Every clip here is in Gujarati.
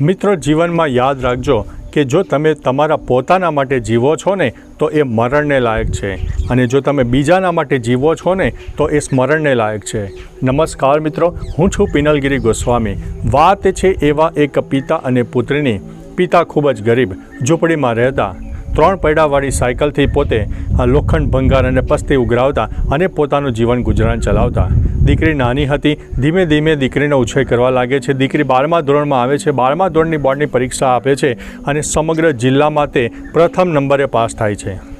મિત્રો જીવનમાં યાદ રાખજો કે જો તમે તમારા પોતાના માટે જીવો છો ને, તો એ મરણને લાયક છે. અને જો તમે બીજાના માટે જીવો છો ને, તો એ સ્મરણને લાયક છે. નમસ્કાર મિત્રો, હું છું પિનલગીરી ગોસ્વામી. વાત છે એવા એક પિતા અને પુત્રીની. પિતા ખૂબ જ ગરીબ, ઝૂંપડીમાં રહેતા. ત્રણ પૈડાવાળી સાયકલથી પોતે આ લોખંડ ભંગાર અને પસ્તી ઉઘરાવતા અને પોતાનું જીવન ગુજરાન ચલાવતા. દીકરી નાની હતી. ધીમે ધીમે દીકરીનો ઉછેર કરવા લાગે છે. દીકરી બારમા ધોરણમાં આવે છે. બારમા ધોરણની બોર્ડની પરીક્ષા આપે છે અને સમગ્ર જિલ્લામાં તે પ્રથમ નંબરે પાસ થાય છે.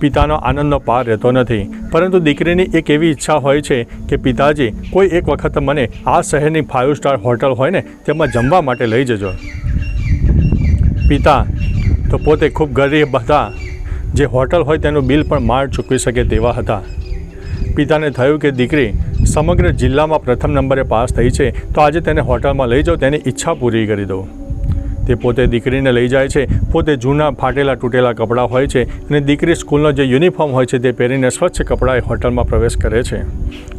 પિતાનો આનંદનો પાર રહેતો નથી. પરંતુ દીકરીની એક એવી ઈચ્છા હોય છે કે પિતાજી, કોઈ એક વખત મને આ શહેરની ફાઇવ સ્ટાર હોટલ હોય ને તેમાં જમવા માટે લઈ જજો. પિતા, તો પોતે ખૂબ ગરીબ હતા. જે હોટલ હોય તેનું બિલ પણ માર ચૂકવી શકે તેવા હતા. પિતાને થયું કે દીકરી સમગ્ર જિલ્લામાં પ્રથમ નંબરે પાસ થઈ છે, તો આજે તેને હોટલમાં લઈ જાઓ, તેની ઈચ્છા પૂરી કરી દઉં તે પોતે દીકરીને લઈ જાય છે, પોતે જૂના ફાટેલા તૂટેલા કપડાં હોય છે અને દીકરી સ્કૂલનો જે યુનિફોર્મ હોય છે તે પહેરીને સ્વચ્છ કપડાએ હોટલમાં પ્રવેશ કરે છે.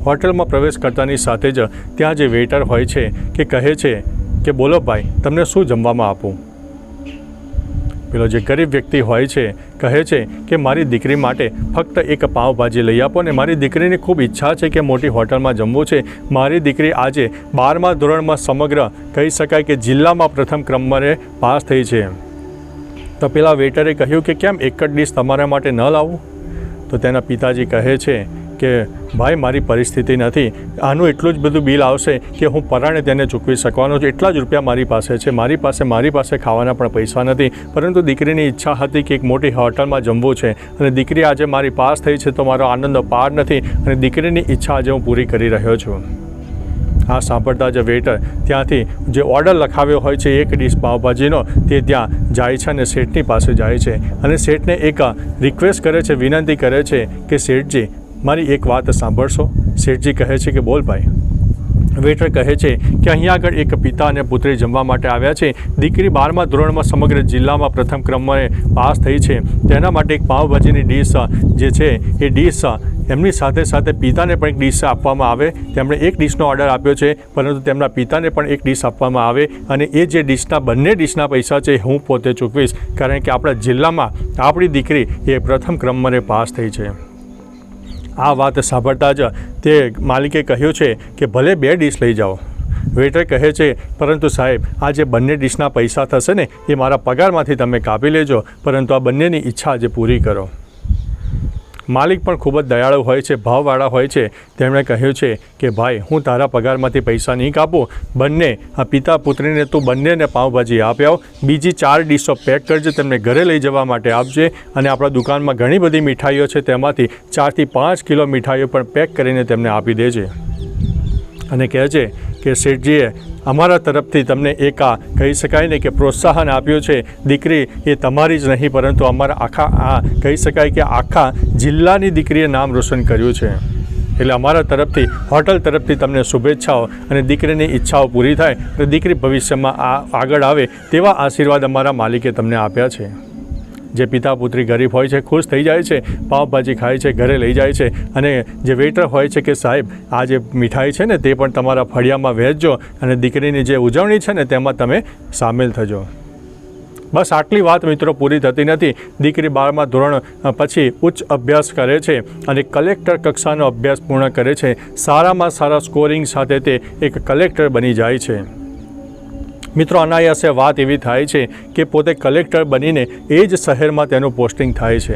હોટલમાં પ્રવેશ કરતાની સાથે જ ત્યાં જે વેઇટર હોય છે કે કહે છે કે બોલો ભાઈ, તમને શું જમવામાં આપું? પેલો જે ગરીબ વ્યક્તિ હોય છે, કહે છે કે મારી દીકરી માટે ફક્ત એક પાવભાજી લઈ આપો ને મારી દીકરીની ખૂબ ઈચ્છા છે કે મોટી હોટલમાં જમવું છે. મારી દીકરી આજે બારમા ધોરણમાં સમગ્ર કહી શકાય કે જિલ્લામાં પ્રથમ ક્રમમાં પાસ થઈ છે. તો પેલા વેટરે કહ્યું કે કેમ એક જ ડીશ તમારા માટે ન લાવું? તો તેના પિતાજી કહે છે કે ભાઈ, મારી પરિસ્થિતિ નથી. આનું એટલું જ બધું બિલ આવશે કે હું પરાણે તેને ચૂકવી શકવાનો છું. એટલા જ રૂપિયા મારી પાસે છે. મારી પાસે મારી પાસે ખાવાના પણ પૈસા નથી. પરંતુ દીકરીની ઈચ્છા હતી કે એક મોટી હોટલમાં જમવું છે. અને દીકરી આજે મારી પાસ થઈ છે તો મારો આનંદનો પાર નથી. અને દીકરીની ઈચ્છા આજે હું પૂરી કરી રહ્યો છું. આ સાંભળતા જ વેઇટર ત્યાંથી જે ઓર્ડર લખાવ્યો હોય છે, એક ડીશ પાવભાજીનો, તે ત્યાં જાય છે અને શેઠની પાસે જાય છે. અને શેઠને એક રિક્વેસ્ટ કરે છે, વિનંતી કરે છે કે શેઠજી મારી એક વાત સાંભળશો. શેઠજી કહે છે કે, બોલ ભાઈ. વેટર કહે છે કે, અહીંયા આગળ એક પિતા અને પુત્રી જમવા માટે આવ્યા છે. દીકરી બારમા ધોરણમાં સમગ્ર જિલ્લામાં પ્રથમ ક્રમમાં પાસ થઈ છે. તેના માટે એક પાવભાજીની ડીશ, જે છે, એ ડીશ, એમની સાથે સાથે પિતાને પણ એક ડીશ આપવામાં આવે. તેમણે એક ડીશનો ઓર્ડર આપ્યો છે, પરંતુ તેમના પિતાને પણ એક ડીશ આપવામાં આવે અને એ જે ડીશના, બંને ડીશના પૈસા છે, હું પોતે ચૂકવીશ. કારણ કે આપણા જિલ્લામાં આપણી દીકરી એ પ્રથમ ક્રમમાં પાસ થઈ છે. આ વાત સાંભળતા જ તે માલિકે કહ્યું છે કે ભલે બે ડીશ લઈ જાઓ. વેટર કહે છે, પરંતુ સાહેબ આ જે બંને ડીશના પૈસા થશે ને એ મારા પગારમાંથી તમે કાપી લેજો, પરંતુ આ બંનેની ઈચ્છા આજે પૂરી કરો. માલિક પણ ખૂબ જ દયાળુ હોય છે, ભાવવાળા હોય છે. તેમણે કહ્યું છે કે, ભાઈ, હું તારા પગારમાંથી પૈસા નહીં કાપું. બંને, આ પિતા પુત્રીને તું બંનેને પાઉંભાજી આપી આવ. બીજી ચાર ડીશો પેક કરજે, તેમને ઘરે લઈ જવા માટે આપજે. અને આપણા દુકાનમાં ઘણી બધી મીઠાઈઓ છે, તેમાંથી ચારથી પાંચ કિલો મીઠાઈઓ પણ પેક કરીને તેમને આપી દેજે. અને કહે છે કે, શેઠજીએ અમારા તરફથી તમને એક આ કહી શકાય ને કે પ્રોત્સાહન આપ્યું છે. દીકરી એ તમારી જ નહીં, પરંતુ અમારા આખા આ કહી શકાય કે આખા જિલ્લાની દીકરીએ નામ રોશન કર્યું છે. એટલે અમારા તરફથી, હોટલ તરફથી તમને શુભેચ્છાઓ અને દીકરીની ઈચ્છાઓ પૂરી થાય અને દીકરી ભવિષ્યમાં આ આગળ આવે તેવા આશીર્વાદ અમારા માલિકે તમને આપ્યા છે. જે પિતા પુત્રી ગરીબ હોય છે, ખુશ થઈ જાય છે, પાવભાજી ખાય છે, ઘરે લઈ જાય છે અને જે વેઇટર હોય છે કે સાહેબ, આ જે મીઠાઈ છે ને તે પણ તમારા ફળિયામાં વહેંચજો અને દીકરીની જે ઉજવણી છે ને તેમાં તમે સામેલ થજો. બસ આટલી વાત મિત્રો પૂરી થતી નથી. દીકરી બારમા ધોરણ પછી ઉચ્ચ અભ્યાસ કરે છે અને કલેક્ટર કક્ષાનો અભ્યાસ પૂર્ણ કરે છે. સારામાં સારા સ્કોરિંગ સાથે તે એક કલેક્ટર બની જાય છે. મિત્રો, અનાયાસે વાત એવી થાય છે કે પોતે કલેક્ટર બનીને એ જ શહેરમાં તેનું પોસ્ટિંગ થાય છે.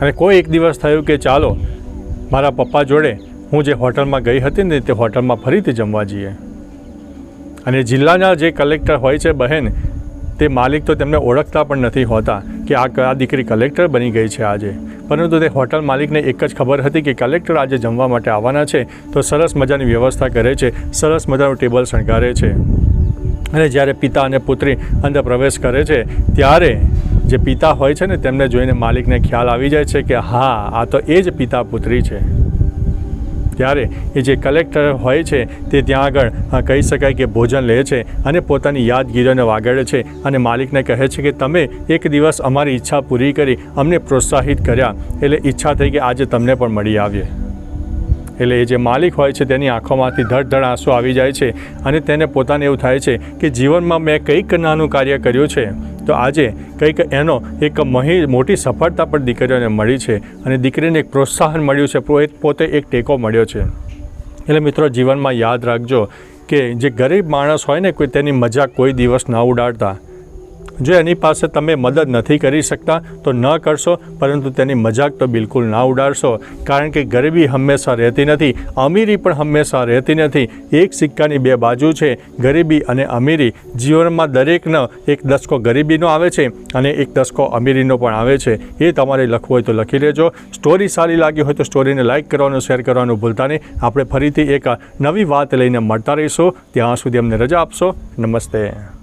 અને કોઈ એક દિવસ થયું કે ચાલો, મારા પપ્પા જોડે હું જે હોટલમાં ગઈ હતી ને તે હોટલમાં ફરીથી જમવા જઈએ. અને જિલ્લાના જે કલેક્ટર હોય છે બહેન, તે માલિક તો તેમને ઓળખતા પણ નથી હોતા કે આ આ દીકરી કલેક્ટર બની ગઈ છે આજે. પરંતુ તે હોટલ માલિકને એક જ ખબર હતી કે કલેક્ટર આજે જમવા માટે આવવાના છે, તો સરસ મજાની વ્યવસ્થા કરે છે, સરસ મજાનું ટેબલ શણગારે છે. અને જ્યારે પિતા અને પુત્રી અંદર પ્રવેશ કરે છે, ત્યારે જે પિતા હોય છે ને, તેમને જોઈને માલિકને ખ્યાલ આવી જાય છે કે હા, આ તો એ જ પિતા પુત્રી છે. ત્યારે એ જે કલેક્ટર હોય છે, તે ત્યાં આગળ કહી શકાય કે ભોજન લે છે અને પોતાની યાદગીરીઓને વાગડે છે અને માલિકને કહે છે કે તમે એક દિવસ અમારી ઈચ્છા પૂરી કરી, અમને પ્રોત્સાહિત કર્યા. એટલે ઈચ્છા થઈ કે આજે તમને પણ મળી આવીએ. એટલે એ જે માલિક હોય છે તેની આંખોમાંથી ધડ ધડ આંસુ આવી જાય છે અને તેને પોતાને એવું થાય છે કે જીવનમાં મેં કંઈક નાનું કાર્ય કર્યું છે. તો આજે કંઈક એનો એક મહી, મોટી સફળતા પણ દીકરીઓને મળી છે અને દીકરીને એક પ્રોત્સાહન મળ્યું છે પોતે એક ટેકો મળ્યો છે. એટલે મિત્રો જીવનમાં યાદ રાખજો કે જે ગરીબ માણસ હોય ને કોઈ તેની મજા કોઈ દિવસ ના ઉડાડતા. જો એની પાસે તમે મદદ નથી કરી શકતા, તો ન કરશો, પરંતુ તેની મજાક તો બિલકુલ ના ઉડાડશો. કારણ કે ગરીબી હંમેશા રહેતી નથી, અમીરી પણ હંમેશા રહેતી નથી. એક સિક્કાની બે બાજુ છે, ગરીબી અને અમીરી. જીવનમાં દરેકનો એક દસકો ગરીબીનો આવે છે અને એક દસકો અમીરીનો પણ આવે છે. એ તમારે લખવું હોય તો લખી લેજો. સ્ટોરી સારી લાગી હોય તો સ્ટોરીને લાઇક કરવાનું, શેર કરવાનું ભૂલતા નહીં. આપણે ફરીથી એક નવી વાત લઈને મળતા રહીશું. ત્યાં સુધી અમને રજા આપશો. નમસ્તે.